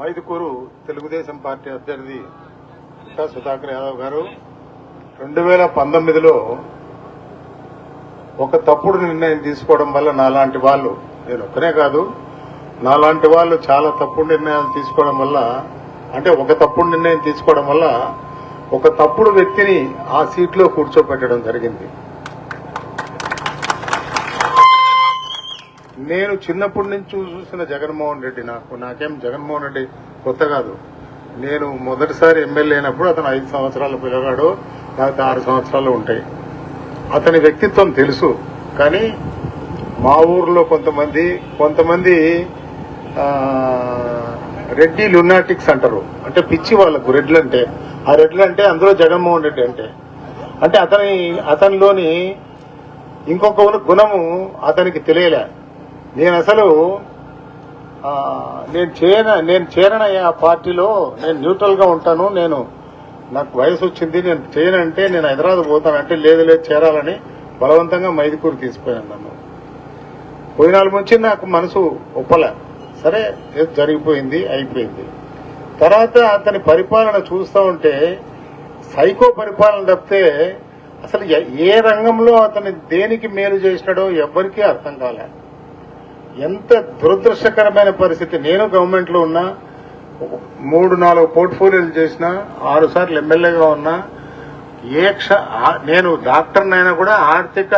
Mydukur Telugu Desam party అభ్యర్థి సుధాకర్ యాదవ్ గారు రెండు వేల పంతొమ్మిదిలో ఒక తప్పుడు నిర్ణయం తీసుకోవడం వల్ల నాలాంటి వాళ్ళు నేను ఒక్కనే కాదు నాలాంటి వాళ్ళు చాలా తప్పుడు నిర్ణయాలు తీసుకోవడం వల్ల అంటే ఒక తప్పుడు నిర్ణయం తీసుకోవడం వల్ల ఒక తప్పుడు వ్యక్తిని ఆ సీట్లో కూర్చోపెట్టడం జరిగింది. నేను చిన్నప్పటి నుంచి చూసిన జగన్మోహన్ రెడ్డి నాకు నాకేం జగన్మోహన్ రెడ్డి కొత్త కాదు. నేను మొదటిసారి ఎమ్మెల్యే అయినప్పుడు అతను ఐదు సంవత్సరాల పిల్లగాడు లేకపోతే ఆరు సంవత్సరాలు ఉంటాయి. అతని వ్యక్తిత్వం తెలుసు కానీ మా ఊర్లో కొంతమంది కొంతమంది రెడ్డి లునాటిక్స్ అంటారు. అంటే పిచ్చి వాళ్ళకు రెడ్లు అంటే ఆ రెడ్లు అంటే అందులో జగన్మోహన్ రెడ్డి అంటే. అంటే అతని అతనిలోని ఇంకొక గుణము అతనికి తెలియలే. నేను అసలు నేను చేర నేను చేరనయ్యా ఆ పార్టీలో నేను న్యూట్రల్గా ఉంటాను నేను నాకు వయసు వచ్చింది నేను చేయనంటే నేను హైదరాబాద్ పోతానంటే లేదు లేదు చేరాలని బలవంతంగా మైదుకూరు తీసుకుపోయాను నన్ను. పోయినాళ్ళ నుంచి నాకు మనసు ఒప్పలే. సరే ఏదో జరిగిపోయింది అయిపోయింది. తర్వాత అతని పరిపాలన చూస్తూ ఉంటే సైకో పరిపాలన తప్పితే అసలు ఏ రంగంలో అతని దేనికి మేలు చేసినాడో ఎవ్వరికీ అర్థం కాలే. ఎంత దురదృష్టకరమైన పరిస్థితి. నేను గవర్నమెంట్లో ఉన్నా మూడు నాలుగు పోర్ట్ఫోలియోలు చేసిన ఆరు సార్లు ఎమ్మెల్యేగా ఉన్నా ఏ క్ష నేను డాక్టర్నైనా కూడా ఆర్థిక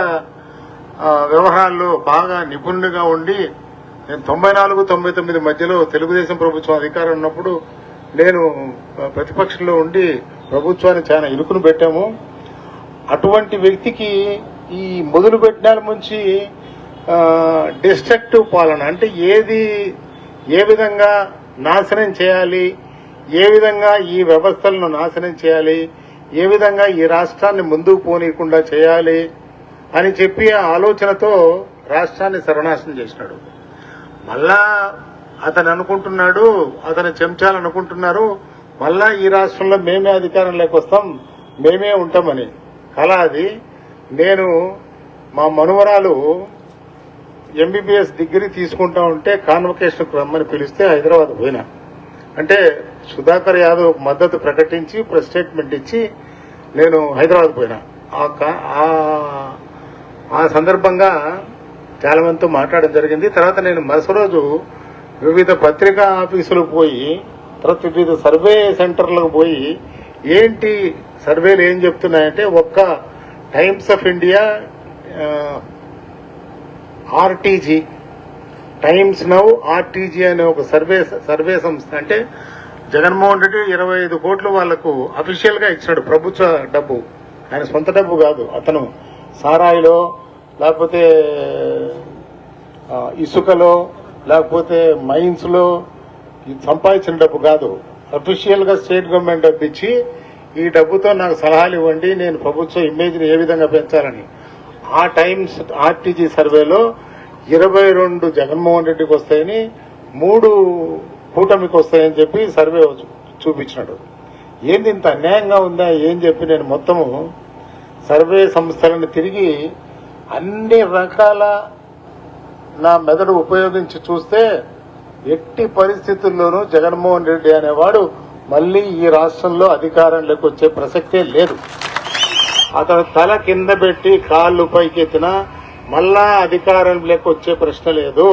వ్యవహారాల్లో బాగా నిపుణుడిగా ఉండి నేను తొంభై నాలుగు తొంభై తొమ్మిది మధ్యలో తెలుగుదేశం ప్రభుత్వం అధికారం ఉన్నప్పుడు నేను ప్రతిపక్షంలో ఉండి ప్రభుత్వాన్ని చాలా ఇరుకును పెట్టాము. అటువంటి వ్యక్తికి ఈ మొదలు పెట్టినాల నుంచి డిస్ట్రక్టివ్ పాలన. అంటే ఏది ఏ విధంగా నాశనం చేయాలి ఏ విధంగా ఈ వ్యవస్థలను నాశనం చేయాలి ఏ విధంగా ఈ రాష్ట్రాన్ని ముందుకు పోనీయకుండా చేయాలి అని చెప్పి ఆ ఆలోచనతో రాష్ట్రాన్ని సర్వనాశనం చేసినాడు. మళ్ళా అతను అనుకుంటున్నాడు అతని చెంచాలు అనుకుంటున్నారు మళ్ళా ఈ రాష్ట్రంలో మేమే అధికారం లేకొస్తాం మేమే ఉంటామని. కళ అది. నేను మా మనువరాలు ఎంబీబీఎస్ డిగ్రీ తీసుకుంటా ఉంటే కాన్వకేషన్కు రమ్మని పిలిస్తే హైదరాబాద్ పోయినా. అంటే సుధాకర్ యాదవ్ మద్దతు ప్రకటించి ప్రెస్ స్టేట్మెంట్ ఇచ్చి నేను హైదరాబాద్ పోయినా. ఆ కా- ఆ- సందర్భంగా చాలా మందితో మాట్లాడడం జరిగింది. తర్వాత నేను మరుసటి రోజు వివిధ పత్రికా ఆఫీసులకు పోయి తర్వాత వివిధ సర్వే సెంటర్లకు పోయి ఏంటి సర్వేలు ఏం చెప్తున్నాయంటే ఒక్క Times of India RTG. Times Now RTG అనే ఒక సర్వే సర్వే సంస్థ. అంటే జగన్మోహన్ రెడ్డి ఇరవై ఐదు కోట్లు వాళ్ళకు అఫీషియల్గా ఇచ్చాడు ప్రభుత్వ డబ్బు. ఆయన సొంత డబ్బు కాదు. అతను సారాయిలో లేకపోతే ఇసుకలో లేకపోతే మైన్స్లో సంపాదించిన డబ్బు కాదు. అఫీషియల్గా స్టేట్ గవర్నమెంట్ డబ్బు ఇచ్చి ఈ డబ్బుతో నాకు సలహాలు ఇవ్వండి నేను ప్రభుత్వ ఇమేజ్ని ఏ విధంగా పెంచాలని. ఆ టైమ్స్ ఆర్టీజీ సర్వేలో ఇరవై రెండు జగన్మోహన్ రెడ్డికి వస్తాయని మూడు కూటమికి వస్తాయని చెప్పి సర్వే చూపించినాడు. ఏంది ఇంత అన్యాయంగా ఉందా ఏం చెప్పి నేను మొత్తము సర్వే సంస్థలను తిరిగి అన్ని రకాల నా మెదడు ఉపయోగించి చూస్తే ఎట్టి పరిస్థితుల్లోనూ జగన్మోహన్ రెడ్డి అనేవాడు మళ్ళీ ఈ రాష్ట్రంలో అధికారంలోకి వచ్చే ప్రసక్తే లేదు. అతను తల కింద పెట్టి కాళ్ళు పైకెత్తినా మళ్ళా అధికారంలోకి వచ్చే ప్రశ్న లేదు.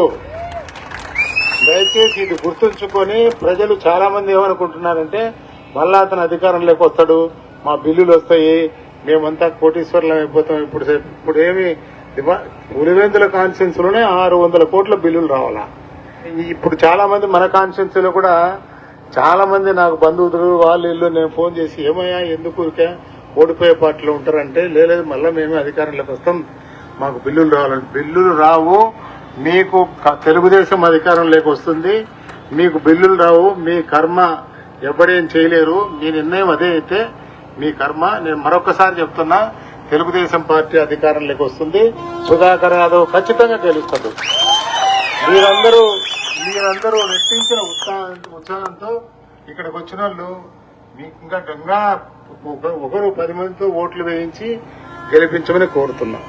దయచేసి ఇది గుర్తుంచుకొని ప్రజలు చాలా మంది ఏమనుకుంటున్నారంటే మళ్ళా అతను అధికారంలోకి వస్తాడు మా బిల్లులు వస్తాయి మేమంతా కోటీశ్వర్లం అయిపోతాం ఇప్పుడు ఇప్పుడు ఏమి దివా- పులివెందుల లోనే ఆరు వందల కోట్ల బిల్లులు రావాలా? ఇప్పుడు చాలా మంది మన కాన్స్టిట్యూన్సీ లో కూడా చాలా మంది నాకు బంధువులు వాళ్ళు ఇల్లు నేను ఫోన్ చేసి ఏమయ్యా ఎందుకు ఊరికే ఓడిపోయే పార్టీలో ఉంటారంటే లేదు మళ్ళీ మేమే అధికారంలోకి వస్తాం మాకు బిల్లులు రావాలని బిల్లులు రావు మీకు తెలుగుదేశం అధికారంలోకి వస్తుంది మీకు బిల్లులు రావు మీ కర్మ ఎవడేం చేయలేరు మీ నిర్ణయం అదే అయితే మీ కర్మ నేను మరొకసారి చెప్తున్నా తెలుగుదేశం పార్టీ అధికారంలోకి వస్తుంది. సుధాకర్ యాదవ్ ఖచ్చితంగా గెలుస్తాడు. మీరందరూ మీరందరూ రెట్టించిన ఉత్సాహం ఉత్సాహంతో ఇక్కడికి వచ్చిన వాళ్ళు మీకు ఇంకా గంగా ఒకరు పది మందితో ఓట్లు వేయించి గెలిపించమని కోరుతున్నాం.